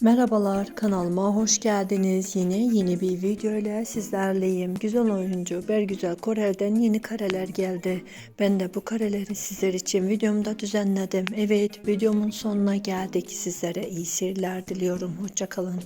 Merhabalar kanalıma hoş geldiniz. Yine yeni bir video ile sizlerleyim. Güzel oyuncu Bergüzel Korel'den yeni kareler geldi. Ben de bu kareleri sizler için videomda düzenledim. Evet videomun sonuna geldik. Sizlere iyi seyirler diliyorum. Hoşçakalın.